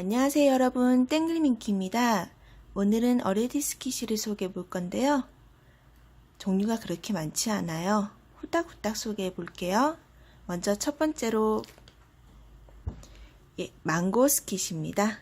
안녕하세요 여러분 땡글민키입니다. 오늘은 어레디 스키시를 소개해 볼 건데요. 종류가 그렇게 많지 않아요. 후딱후딱 소개해 볼게요. 먼저 첫 번째로 예, 망고 스킷입니다.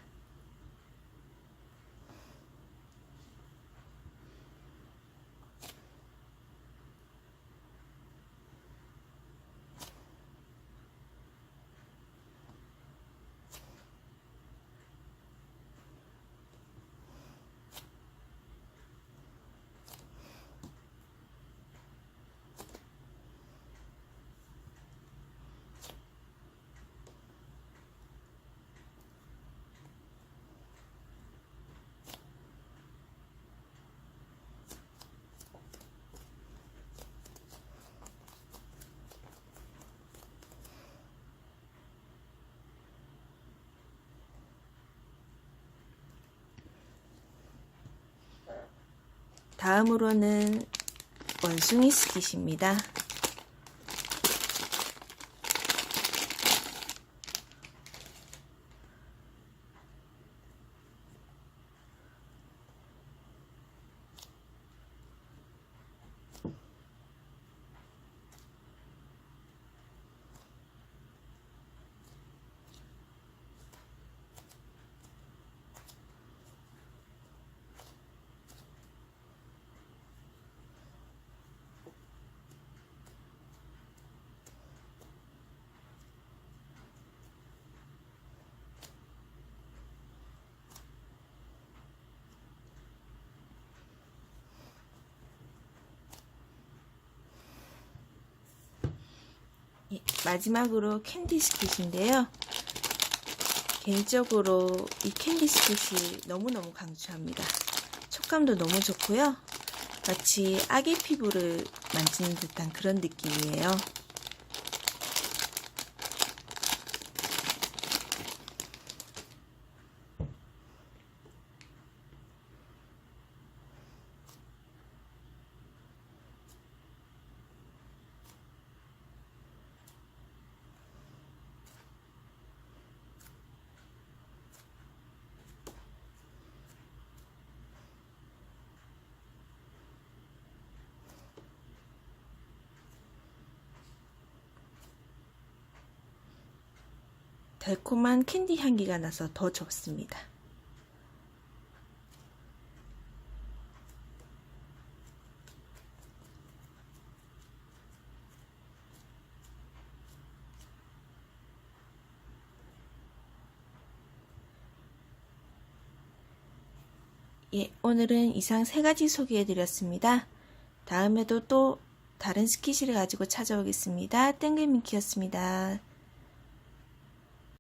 다음으로는 원숭이 스킷입니다. 예, 마지막으로 캔디 스킷인데요. 개인적으로 이 캔디 스킷이 너무너무 강추합니다. 촉감도 너무 좋고요. 마치 아기 피부를 만지는 듯한 그런 느낌이에요. 달콤한 캔디 향기가 나서 더 좋습니다. 예, 오늘은 이상 세 가지 소개해 드렸습니다. 다음에도 또 다른 스키시를 가지고 찾아오겠습니다. 땡글민키였습니다.